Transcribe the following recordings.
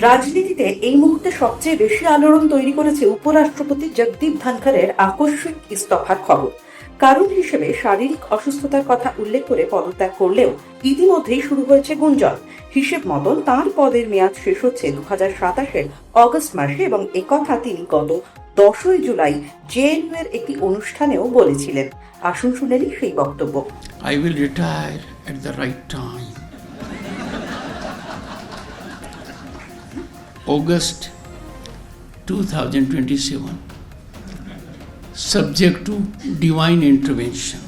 রাজনীতিতে এই মুহূর্তে সবচেয়ে বেশি আলোড়ন তৈরি করেছে উপরাষ্ট্রপতি জগদীপ ধনখড়ের আকস্মিক ইস্তফার খবর। কারণ হিসেবে শারীরিক অসুস্থতার কথা উল্লেখ করে পদত্যাগ করলেও ইতিমধ্যেই শুরু হয়েছে গুঞ্জন। হিসেব মতন তাঁর পদের মেয়াদ শেষ হচ্ছে দু হাজার সাতাশের অগস্ট মাসে এবং একথা তিনি গত দশই জুলাই জেএনইউ এর একটি অনুষ্ঠানেও বলেছিলেন। আসুন শুনেনি সেই বক্তব্য। I will retire at the right time. August 2027. Subject to divine intervention.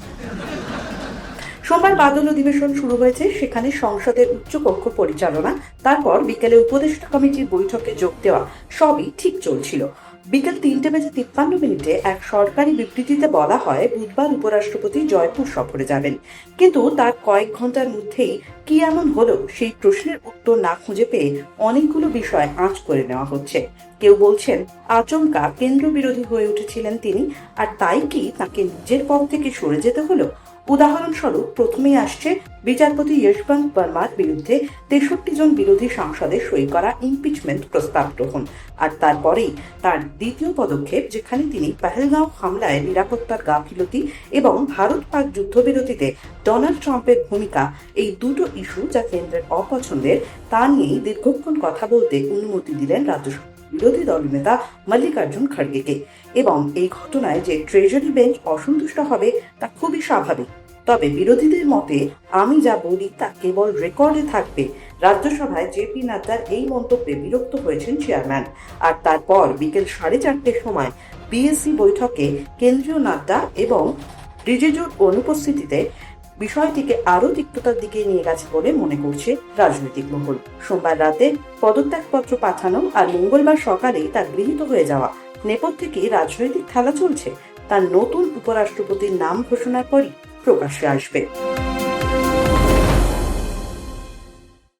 সোমবার বাদল অধিবেশন শুরু হয়েছে, সেখানে সংসদের উচ্চকক্ষ পরিচালনা, তারপর বিকেলে উপদেষ্টা কমিটির বৈঠকে যোগ দেওয়া, সবই ঠিক চলছিল বিকেল তিনটে বেজে তিপ্পান্ন মিনিটে এক সরকারি বিবৃতিতে বলা হয়, বুধবার উপরাষ্ট্রপতি জয়পুর সফরে যাবেন। কিন্তু তার কয়েক ঘণ্টার মধ্যেই কি এমন হলো সেই প্রশ্নের উত্তর না খুঁজে পেয়ে অনেকগুলো বিষয় আঁচ করে নেওয়া হচ্ছে। কেউ বলছেন, আচমকা কেন্দ্র বিরোধী হয়ে উঠেছিলেন তিনি, আর তাই কি তাকে নিজের পদ থেকে সরে যেতে হলো? উদাহরণস্বরূপ, প্রথমেই আসছে বিচারপতি যশবন্ত বর্মার বিরুদ্ধে তেষট্টি জন বিরোধী সাংসদের সই করা ইমপিচমেন্ট প্রস্তাব গ্রহণ। আর তারপরেই তার দ্বিতীয় পদক্ষেপ, যেখানে তিনি পেহেলগাঁও হামলায় নিরাপত্তার গাফিলতি এবং ভারত পাক যুদ্ধবিরতিতে ডোনাল্ড ট্রাম্পের ভূমিকা, এই দুটো ইস্যু যা কেন্দ্রের অপছন্দের, তা নিয়েই দীর্ঘক্ষণ কথা বলতে অনুমতি দিলেন রাজ্যসভা। বিরোধী দলনেতা মল্লিকার্জুন খড়গেকে। এবং এই ঘটনায় যে ট্রেজারি বেঞ্চ অসন্তুষ্ট হবে, তা খুবই স্বাভাবিক। তবে বিরোধীদের মতে, আমি যা বলি তা কেবল রেকর্ডে থাকবে। রাজ্যসভায় জেপি নাড্ডার এই মন্তব্যে বিরক্ত হয়েছেন চেয়ারম্যান। আর তারপর বিকেল সাড়ে চারটের সময় বিএসসি বৈঠকে কেন্দ্রীয় নাড্ডা এবং রিজিজুর অনুপস্থিতিতে বিষয়টিকে আরও তিক্ততার দিকে নিয়ে গেছে বলে মনে করছে রাজনৈতিক মহল। সোমবার রাতে পদত্যাগপত্র পাঠানো আর মঙ্গলবার সকালে তা গৃহীত হয়ে যাওয়া নেপথ্যে কি রাজনৈতিক খেলা চলছে। তার নতুন উপরাষ্ট্রপতির নাম ঘোষণার পরই প্রকাশ্যে আসবে।